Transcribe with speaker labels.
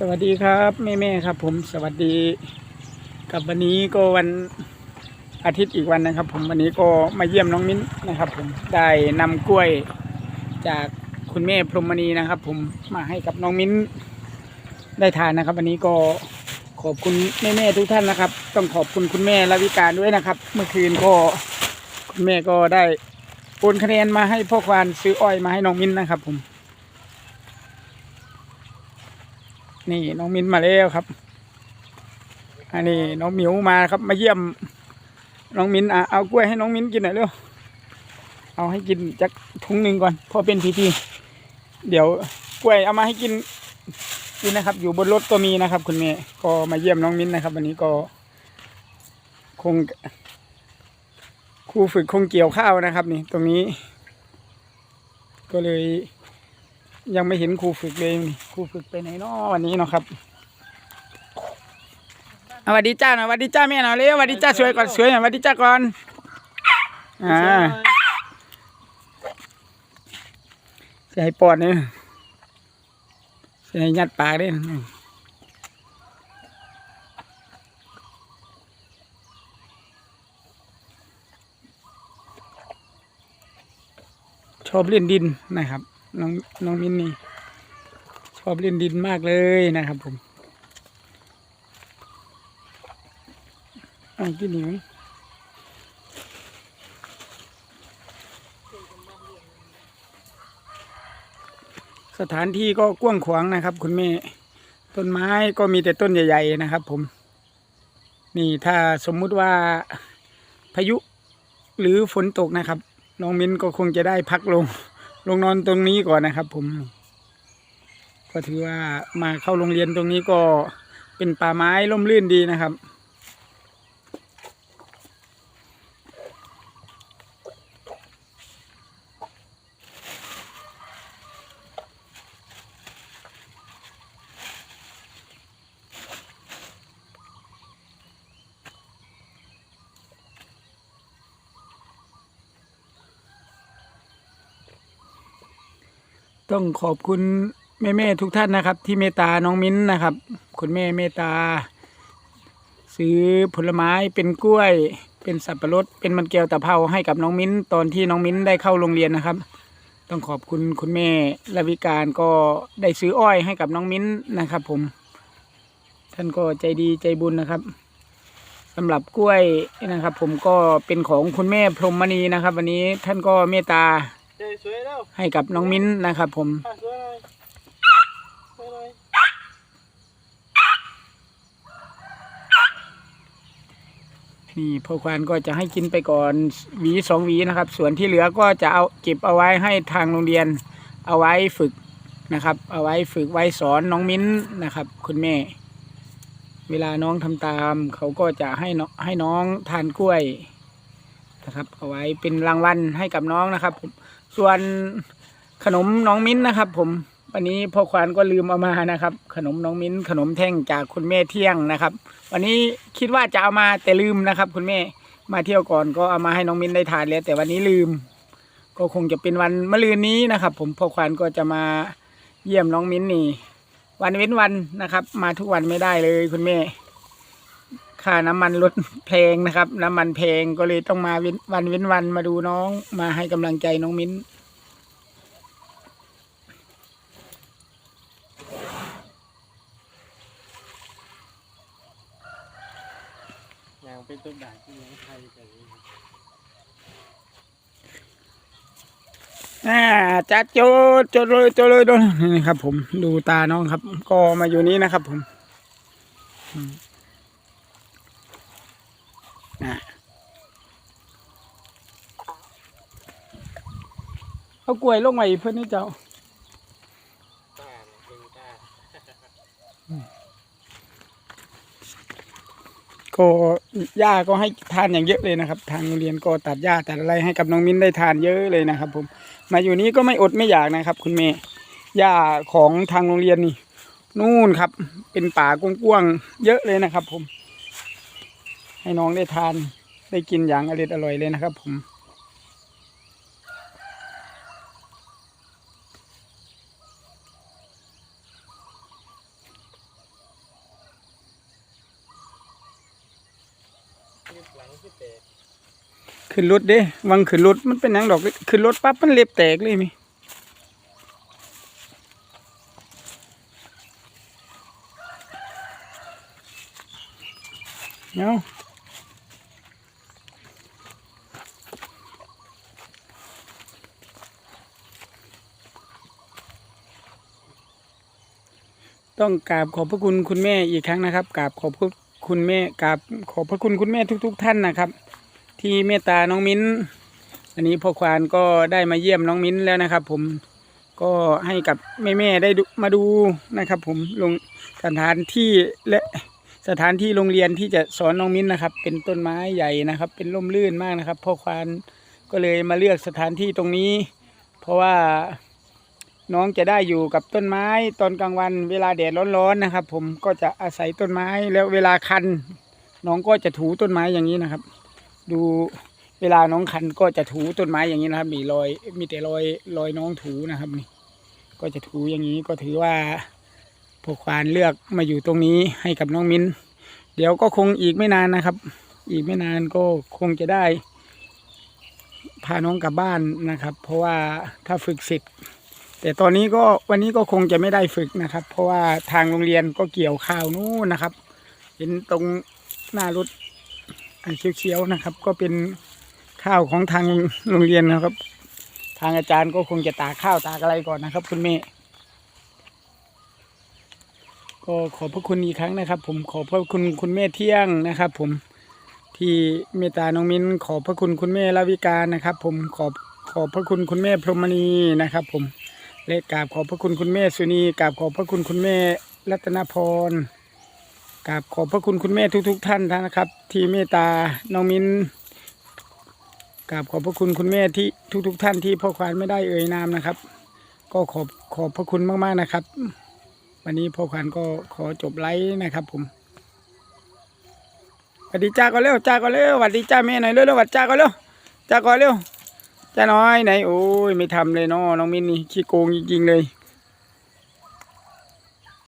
Speaker 1: สวัสดีครับแม่แม่ๆครับ ผมสวัสดีกับวันนี้ก็วันอาทิตย์อีกวันนะครับ ผมวันนี้ก็มาเยี่ยมน้องมิ้นนะครับ ผมได้นำกล้วยจากคุณแม่พรหมณีนะครับ ผมมาให้กับน้องมิ้นได้ทานนะครับ วันนี้ก็ขอบคุณแม่แม่ๆทุกท่านนะครับ ต้องขอบคุณคุณแม่ละวิการด้วยนะครับ เมื่อคืนก็คุณแม่ก็ได้โอนคะแนนมาให้พ่อควานซื้ออ้อยมาให้น้องมิ้นนะครับ ผม นี่น้องมิ้นมาแล้วครับ อันนี้น้องหมิวมาครับ มาเยี่ยม น้องมิ้นอะเอากล้วยให้น้องมิ้นกินหน่อยเร็วเอาให้กินจักถุงหนึ่งก่อนพอเป็นพิธีเดี๋ยวกล้วยเอามาให้กินกินนะครับ อยู่บนรถก็มีนะครับ คุณแม่ก็มาเยี่ยมน้องมิ้นนะครับ วันนี้ก็คงครูฝึกคงเกี่ยวข้าวนะครับ นี่ ตรงนี้ ก็เลย ยังไม่เห็นครูฝึกเลยนี่ครูฝึกไปไหนเนาะวันนี้เนาะครับสวัสดีจ้าหน่อยสวัสดีจ้าแม่หน่อยเร็วสวัสดีจ้าสวยก่อนสวยหน่อยสวัสดีจ้าก่อนอ่าให้ปอดเนี่ยจะให้ยัดปากด้วยชอบเล่นดินนะครับ น้องน้องมินนี่ ชอบเล่นดินมากเลยนะครับผมเอากินหนิวสถานที่ก็กว้างขวางนะครับ คุณแม่ ต้นไม้ก็มีแต่ต้นใหญ่ ๆ นะครับ ผม นี่ถ้าสมมุติว่าพายุหรือฝนตกนะครับ น้องมิ้นก็คงจะได้พักลง ลงนอนตรงนี้ก่อนนะครับ ผม ก็ถือว่ามาเข้าโรงเรียนตรงนี้ก็เป็นป่าไม้ร่มรื่นดีนะครับ ต้องขอบคุณแม่แม่ทุกท่านนะครับ ที่เมตาน้องมิ้นนะครับ คุณแม่เมตตา ซื้อผลไม้เป็นกล้วย เป็นสับปะรด เป็นมันแก้วตะเภาให้กับน้องมิ้น ตอนที่น้องมิ้นได้เข้าโรงเรียนนะครับ ต้องขอบคุณคุณแม่ละวิการก็ได้ซื้ออ้อยให้กับน้องมิ้นนะครับ ผม ท่านก็ใจดีใจบุญนะครับสำหรับกล้วยนะครับ ผมก็เป็นของคุณแม่พรหมณีนะครับ วันนี้ท่านก็เมตตา ให้กับน้องมิ้นนะครับผมนี่พ่อควานก็จะให้กินไปก่อนหวีสองหวีนะครับ ส่วนที่เหลือก็จะเอาเก็บเอาไว้ให้ทางโรงเรียน เอาไว้ฝึกนะครับ เอาไว้ฝึกไว้สอนน้องมิ้นนะครับ คุณแม่ เวลาน้องทำตาม เขาก็จะให้น้องให้น้องทานกล้วยนะครับ เอาไว้เป็นรางวัลให้กับน้องนะครับผม ส่วนขนมน้องมิ้นนะครับ ผมวันนี้พ่อควานก็ลืมเอามานะครับ ขนมน้องมิ้น ขนมแท่งจากคุณแม่เที่ยงนะครับ วันนี้คิดว่าจะเอามาแต่ลืมนะครับ คุณแม่มาเที่ยวก่อนก็เอามาให้น้องมิ้นได้ทานแล้ว แต่วันนี้ลืม ก็คงจะเป็นวันมะรืนนี้นะครับ ผมพ่อควานก็จะมาเยี่ยมน้องมิ้นนี่ วันเว้นวันนะครับ มาทุกวันไม่ได้เลยคุณแม่ ค่าน้ำมันลดแพงนะครับ น้ำมันแพงก็เลยต้องมาเว้นวันเว้นวันมาดูน้องมาให้กำลังใจน้องมิ้น
Speaker 2: อย่างเป็นต้นด่างที่ยังไทยแต่นี้
Speaker 1: อ่าจัดโจดโจดเลยโจดเลยโดนนี่ครับ ผมดูตาน้องครับ ก็มาอยู่นี้นะครับ ผมอืมอะ เอากล้วยลงมาอีกเพื่อนนี่เจ้าก็หญ้าก็ให้ทานอย่างเยอะเลยนะครับ ทางโรงเรียนก็ตัดหญ้าตัดอะไรให้กับน้องมิ้นได้ทานเยอะเลยนะครับ ผม มาอยู่นี้ก็ไม่อดไม่อยากนะครับ คุณแม่หญ้าของทางโรงเรียนนี่นู่นครับ เป็นป่ากว้างๆเยอะเลยนะครับ ผม ให้น้องได้ทานได้กินอย่างอร่อยอร่อยเลยนะครับ ผมขึ้นรถเด้วังขึ้นรถมันเป็นยังดอกขึ้นรถปั๊บมันเล็บแตกเลยมีเนาะ ต้องกราบขอบพระคุณคุณแม่อีกครั้งนะครับกราบขอบคุณแม่กราบขอบพระคุณคุณแม่ทุก ๆ ท่านนะครับ ที่เมตตาน้องมิ้น อันนี้พ่อควานก็ได้มาเยี่ยมน้องมิ้นแล้วนะครับ ผมก็ให้กับแม่ๆได้มาดูนะครับ ผมลงสถานที่และสถานที่โรงเรียนที่จะสอนน้องมิ้นนะครับ เป็นต้นไม้ใหญ่นะครับ เป็นร่มรื่นมากนะครับพ่อควานก็เลยมาเลือกสถานที่ตรงนี้ เพราะว่า น้องจะได้อยู่กับต้นไม้ตอนกลางวันเวลาแดดร้อนๆนะครับ ผมก็จะอาศัยต้นไม้แล้วเวลาคัน น้องก็จะถูต้นไม้อย่างนี้นะครับ ดูเวลาน้องคันก็จะถูต้นไม้อย่างนี้นะครับ มีรอยมีแต่รอยรอยน้องถูนะครับนี่ ก็จะถูอย่างนี้ก็ถือว่าพวกควานเลือกมาอยู่ตรงนี้ให้กับน้องมิ้น เดี๋ยวก็คงอีกไม่นานนะครับ อีกไม่นานก็คงจะได้ พาน้องกลับบ้านนะครับ เพราะว่าถ้าฝึกเสร็จ แต่ตอนนี้ก็วันนี้ก็คงจะไม่ได้ฝึกนะครับ เพราะว่าทางโรงเรียนก็เกี่ยวข้าวนู้นนะครับ เห็นตรงหน้ารถเขียวๆนะครับ ก็เป็นข้าวของทางโรงเรียนนะครับ ทางอาจารย์ก็คงจะตากข้าวตากอะไรก่อนนะครับ คุณแม่ก็ขอบพระคุณอีกครั้งนะครับ ผมขอบพระคุณคุณแม่เที่ยงนะครับ ผมที่เมตตาน้องมิ้นขอบพระคุณคุณแม่ลาวิกานะครับ ผมขอบขอบพระคุณคุณแม่พรหมณีนะครับ ผม และกราบขอบพระคุณคุณแม่สุนีกราบขอบพระคุณคุณแม่รัตนพรกราบขอบพระคุณคุณแม่ทุก ๆ ท่านนะครับ ที่เมตตาน้องมินกราบขอบพระคุณคุณแม่ที่ทุก ๆ ท่านที่พ่อควานไม่ได้เอ่ยนามนะครับ ก็ขอบขอบพระคุณมากๆนะครับ วันนี้พ่อควานก็ขอจบไลฟ์นะครับ ผมสวัสดีจ้าก็เร็วจ้าก็เร็วสวัสดีจ้าแม่หน่อยเร็วๆสวัสดีจ้าก็เร็วจ้าก็เร็ว จ้าน้อยไหนโอ้ยไม่ทำเลยเนาะน้องมินนี่ขี้โกงจริงๆเลย